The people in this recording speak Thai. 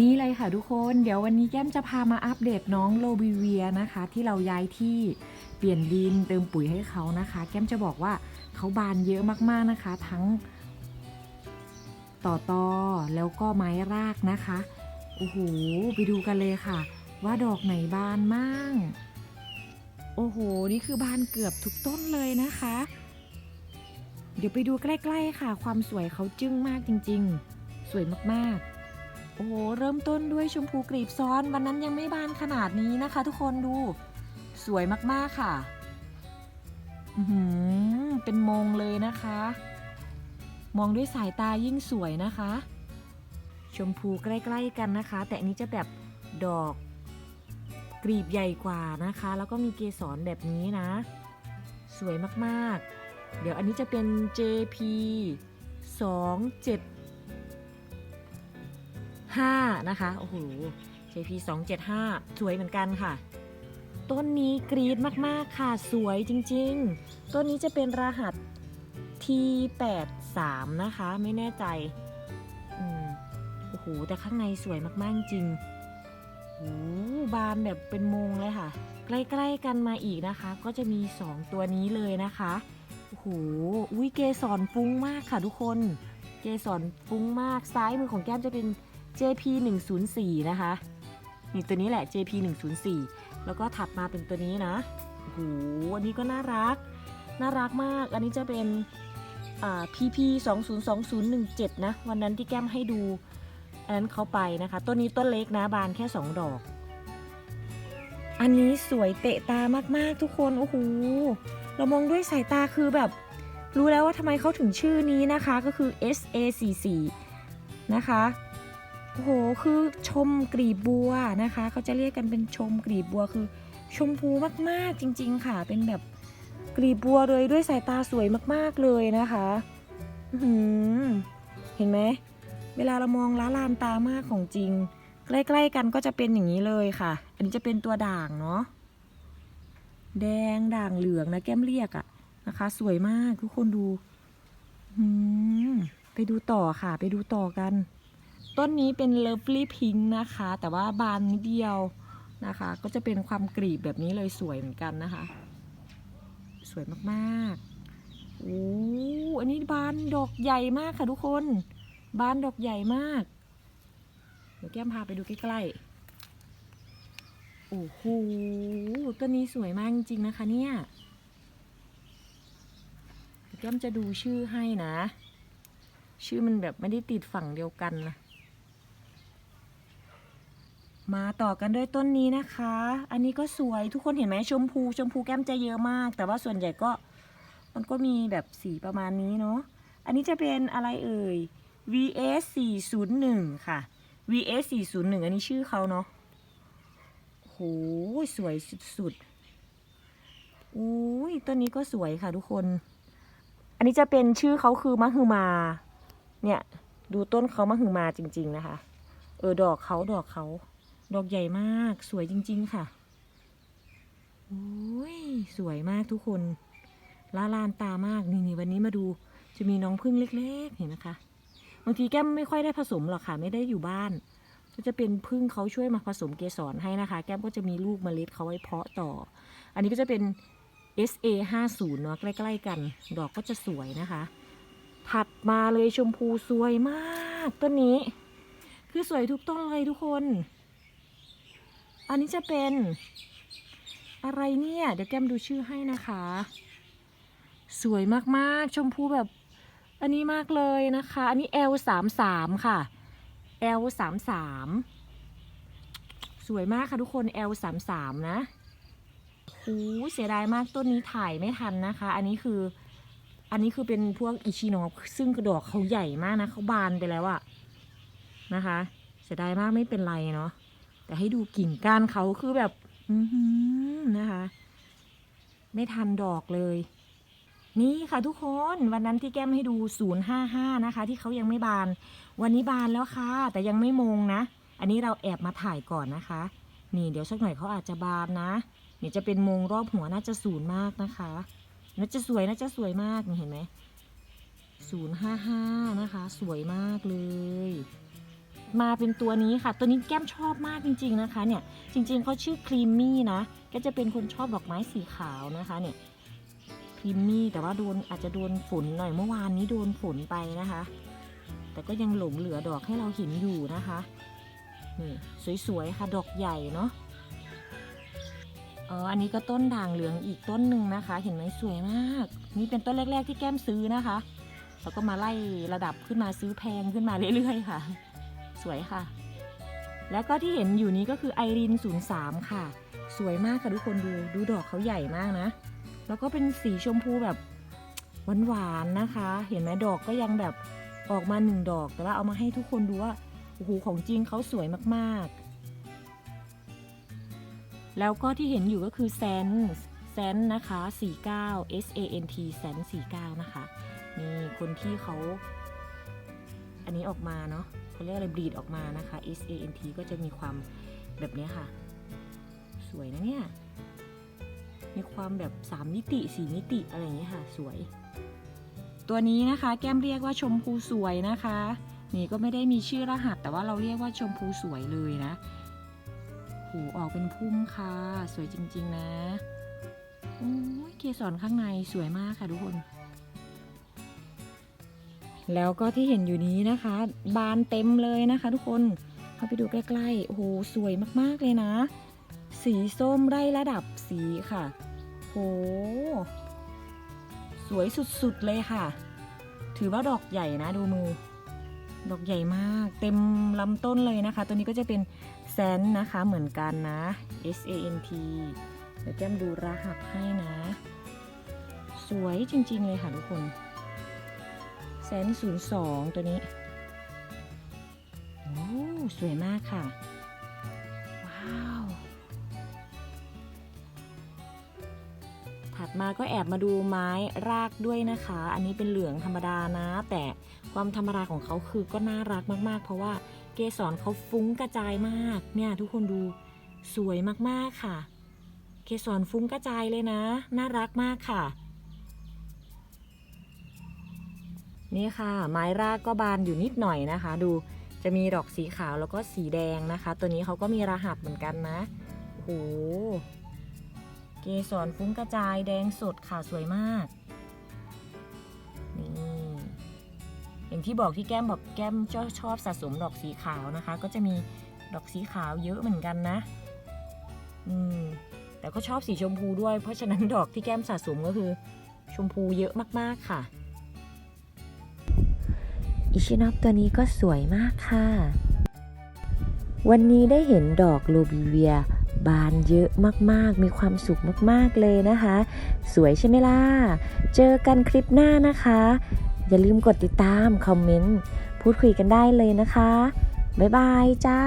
นี่เลยค่ะทุกคนเดี๋ยววันนี้แก้มจะพามาอัปเดตน้องโลบิเวียนะคะ ที่เราย้ายที่เปลี่ยนดินเติมปุ๋ยให้เขานะคะ แก้มจะบอกว่าเขาบานเยอะมากๆนะคะ ทั้งต่อตอแล้วก็ไม้รากนะคะโอ้โหไปดูกันเลยค่ะ ว่าดอกไหนบานมั่งโอ้โห นี่คือบานเกือบทุกต้นเลยนะคะ เดี๋ยวไปดูใกล้ ๆค่ะ ความสวยเขาจึ้งมากจริง ๆ สวยมากๆ โอ้โหเริ่มต้นด้วยชมพูกรีบซ้อนวันนั้นยังไม่บานขนาดนี้นะคะ ทุกคนดู สวยมากๆค่ะ อือหือเป็นมงเลยนะคะ มองด้วยสายตายิ่งสวยนะคะ ชมพูใกล้ ๆกันนะคะ แต่อันนี้จะแบบดอกกรีบใหญ่กว่านะคะ แล้วก็มีเกสรแบบนี้นะ สวยมากๆ เดี๋ยวอันนี้จะเป็น JP 2 7 5 นะคะ โอ้โห JP 2 7 5 สวยเหมือนกันค่ะ ต้นนี้กรีดมากๆค่ะ สวยจริงๆ ต้นนี้จะเป็นรหัส T83 นะคะ ไม่แน่ใจอืมโอ้โห แต่ข้างในสวยมากๆจริงโอ้โหบานแบบเป็นมงเลยค่ะ ใกล้ๆกันมาอีกนะคะ ก็จะมี 2 ตัวนี้เลยนะคะโอ้โหอุ้ยเกสรฟุ้งมากค่ะทุกคน เกสรฟุ้งมากซ้ายมือของแก้มจะเป็น JP 104นะคะ นี่ตัวนี้แหละ JP 104แล้วก็ถัดมาเป็นตัวนี้นะโอ้โหอันนี้ก็น่ารัก น่ารักมาก อันนี้จะเป็นอ่า PP 202017นะ วันนั้นที่แก้มให้ดู อันนั้นเขาไปนะคะต้นนี้ต้นเล็กนะบานแค่ 2 ดอก อันนี้สวยเตะตามากๆทุกคน โอ้โห เรามองด้วยสายตาคือแบบ รู้แล้วว่าทำไมเขาถึงชื่อนี้นะคะ ก็คือ SA44 นะคะ โอ้โห คือชมกลีบบัวนะคะ เขาจะเรียกกันเป็นชมกลีบบัวคือชมพูมากๆจริง ๆ ค่ะ เป็นแบบกลีบบัวเลยด้วยสายตาสวยมากๆเลยนะคะหือเห็นไหม เวลาเรามองล้าลานตามากของจริง ใกล้ ๆ กันก็จะเป็นอย่างนี้เลยค่ะ อันนี้จะเป็นตัวด่างเนาะ แดงด่างเหลืองนะแก้มเรียกอะนะคะ สวยมากทุกคนดูอืมไปดูต่อค่ะ ไปดูต่อกัน ต้นนี้เป็น Lovely Pink นะคะ แต่ว่าบานนิดเดียวนะคะ ก็จะเป็นความกรีบแบบนี้เลยสวยเหมือนกันนะคะ สวยมากๆโอ้อันนี้บานดอกใหญ่มากค่ะทุกคน บานดอกใหญ่มาก เดี๋ยวแก้มพาไปดูใกล้ๆ โอ้โหต้นนี้สวยมากจริงๆนะคะเนี่ยแก้มจะดูชื่อให้นะ ชื่อมันแบบไม่ได้ติดฝั่งเดียวกันนะ มาต่อกันด้วยต้นนี้นะคะ อันนี้ก็สวยทุกคนเห็นไหมชมพู ชมพูแก้มจะเยอะมาก แต่ว่าส่วนใหญ่ก็มันก็มีแบบสีประมาณนี้เนาะ อันนี้จะเป็นอะไรเอ่ย VS 401ค่ะ VS 401อันนี้ชื่อเขาเนาะโหสวยสุดๆอุ้ยต้นนี้ก็สวยค่ะทุกคน อันนี้จะเป็นชื่อเขาคือมะฮือมา เนี่ย ดูต้นเขามะฮือมาจริง ๆ นะคะ เออดอกเขาดอกเขา ดอกใหญ่มากสวยจริง ๆ ค่ะโอ้ยสวยมากทุกคนละลานตามากนี่นี่วันนี้มาดูจะมีน้องพึ่งเล็ก ๆ เห็นนะคะบางทีแก้มไม่ค่อยได้ผสมหรอกค่ะไม่ได้อยู่บ้าน ก็จะเป็นพึ่งเขาช่วยมาผสมเกสรให้นะคะ แก้มก็จะมีลูกเมล็ดเขาไว้เพาะต่อ อันนี้ก็จะเป็น SA 5 0เนาะใกล้ ๆ กัน ดอกก็จะสวยนะคะ ถัดมาเลยชมพูสวยมากต้นนี้ คือสวยทุกต้นเลยทุกคน อันนี้จะเป็นอะไรเนี่ย เดี๋ยวแก้มดูชื่อให้นะคะ สวยมากๆ ชมพูแบบ อันนี้มากเลยนะคะ อันนี้ L 3 3ค่ะ L 3 3สวยมากค่ะทุกคน L 3 3นะโอ้ยเสียดายมากต้นนี้ถ่ายไม่ทันนะคะ อันนี้คือ อันนี้คือเป็นพวกอิชิโนะซึ่งกระดอกเขาใหญ่มากนะเขาบานไปแล้วอะนะคะ เสียดายมากไม่เป็นไรเนาะ แต่ให้ดูกิ่งก้านเขาคือแบบ อืนะคะ ไม่ทันดอกเลย นี่ค่ะทุกคนวันนั้นที่แก้มให้ดู 055 นะคะ ที่เขายังไม่บาน วันนี้บานแล้วค่ะ แต่ยังไม่มงนะ อันนี้เราแอบมาถ่ายก่อนนะคะ นี่เดี๋ยวสักหน่อยเขาอาจจะบานนะเนี่ยจะเป็นมงรอบหัวน่าจะศูนย์มากนะคะน่าจะสวยน่าจะสวยมากเห็นไหม055นะคะ สวยมากเลย มาเป็นตัวนี้ค่ะ ตัวนี้แก้มชอบมากจริง ๆนะคะเนี่ยจริง ๆเขาชื่อครีมมี่นะก็จะเป็นคนชอบดอกไม้สีขาวนะคะเนี่ยครีมมี่แต่ว่าโดนอาจจะโดนฝนหน่อยเมื่อวานนี้โดนฝนไปนะคะ แต่ก็ยังหลงเหลือดอกให้เราเห็นอยู่นะคะนี่สวยๆค่ะดอกใหญ่เนาะอ๋ออันนี้ก็ต้นด่างเหลืองอีกต้นหนึ่งนะคะ เห็นไหมสวยมาก นี่เป็นต้นแรก ๆ ที่แก้มซื้อนะคะแล้วก็มาไล่ระดับขึ้นมาซื้อแพงขึ้นมาเรื่อยๆค่ะ สวยค่ะ แล้วก็ที่เห็นอยู่นี้ก็คือไอริน03 ค่ะ สวยมากค่ะทุกคนดูดูดอกเขาใหญ่มากนะ แล้วก็เป็นสีชมพูแบบหวานๆนะคะ เห็นไหมดอกก็ยังแบบออกมาหนึ่งดอก แต่ว่าเอามาให้ทุกคนดูว่าโอ้โหของจริงเขาสวยมากๆ แล้วก็ที่เห็นอยู่ก็คือแซนแซนนะคะ49 S A N T แซน49 นะคะ นี่คนที่เขา อันนี้ออกมาเนาะเขาเรียกอะไรบีดออกมานะคะ S A N T ก็จะมีความแบบนี้ค่ะ สวยนะเนี่ย มีความแบบ 3 มิติ 4 มิติอะไรอย่างเงี้ยค่ะ สวย ตัวนี้นะคะ แก้มเรียกว่าชมพูสวยนะคะ นี่ก็ไม่ได้มีชื่อรหัส แต่ว่าเราเรียกว่าชมพูสวยเลยนะหูออกเป็นพุ่มค่ะ สวยจริง ๆ นะโอ้ยเกสรข้างในสวยมากค่ะทุกคน แล้วก็ที่เห็นอยู่นี้นะคะ บานเต็มเลยนะคะทุกคนเข้าไปดูใกล้ๆโอ้โหสวยมากๆเลยนะ สีส้มไร่ระดับสีค่ะโหสวยสุดๆเลยค่ะ ถือว่าดอกใหญ่นะดูมือ ดอกใหญ่มาก เต็มลำต้นเลยนะคะ ตัวนี้ก็จะเป็นแซนนะคะเหมือนกันนะ S A N T เดี๋ยวแก้มดูรหัสให้นะ สวยจริงๆเลยค่ะทุกคน นศูนย์สองตัวนี้ โอ้สวยมากค่ะ ว้าว ถัดมาก็แอบมาดูไม้รากด้วยนะคะ อันนี้เป็นเหลืองธรรมดานะ แต่ความธรรมดาของเขาคือก็น่ารักมากๆ เพราะว่าเกสรเขาฟุ้งกระจายมาก เนี่ยทุกคนดูสวยมากๆค่ะ เกสรฟุ้งกระจายเลยนะ น่ารักมากค่ะ นี่ค่ะ ไม้รากก็บานอยู่นิดหน่อยนะคะ ดูจะมีดอกสีขาวแล้วก็สีแดงนะคะ ตัวนี้เขาก็มีรหัสเหมือนกันนะโอ้โหเกสรฟุ้งกระจายแดงสดค่ะสวยมากนี่อย่างที่บอกที่แก้มบอกแก้มชอบชอบสะสมดอกสีขาวนะคะ ก็จะมีดอกสีขาวเยอะเหมือนกันนะ อืมแต่ก็ชอบสีชมพูด้วย เพราะฉะนั้นดอกที่แก้มสะสมก็คือ ชมพูเยอะมากๆค่ะ อิชินอปตัวนี้ก็สวยมากค่ะ วันนี้ได้เห็นดอกโลบิเวีย บานเยอะมากๆ มีความสุขมากๆเลยนะคะ สวยใช่ไหมล่ะ เจอกันคลิปหน้านะคะ อย่าลืมกดติดตาม คอมเมนต์ พูดคุยกันได้เลยนะคะ บ๊ายบายจ้า